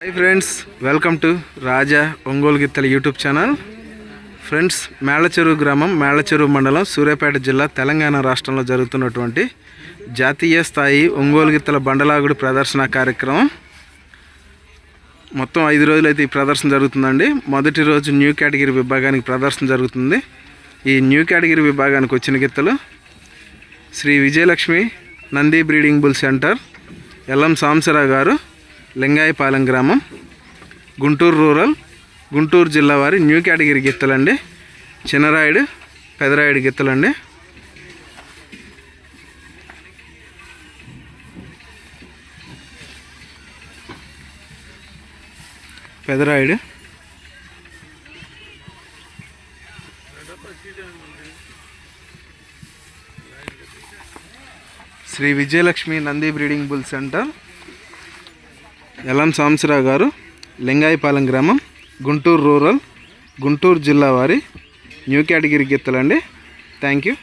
Hi friends welcome to Raja Ongole గిత్తల YouTube channel friends Melacheruvu గ్రామం మేళచెరువు మండలం సూర్యాపేట జిల్లా తెలంగాణ రాష్ట్రంలో జరుగుతున్నటువంటి జాతీయ స్థాయి ఒంగోలు గిత్తల బండలాగుడు ప్రదర్శన కార్యక్రమం మొత్తం ఐదు రోజులు అయితే ఈ ప్రదర్శన జరుగుతుందండి. మొదటి రోజు న్యూ కేటగిరీ విభాగానికి ప్రదర్శన జరుగుతుంది. ఈ న్యూ కేటగిరీ విభాగానికి వచ్చిన గిత్తలు Shri Vijayalakshmi Nandi breeding bull centre LM Samsarao గారు లింగాయపాలెం గ్రామం గుంటూరు రూరల్ గుంటూరు జిల్లా వారి న్యూ కేటగిరీ గిత్తలండి. Chinnarayudu Pedarayudu గిత్తలండి. Pedarayudu. Shri Vijayalakshmi Nandi breeding bull centre. LM Samsarao గారు లింగాయపాలెం గ్రామం గుంటూరు రూరల్ గుంటూరు జిల్లా వారి న్యూ కేటగిరీ గిత్తలండి. Thank you.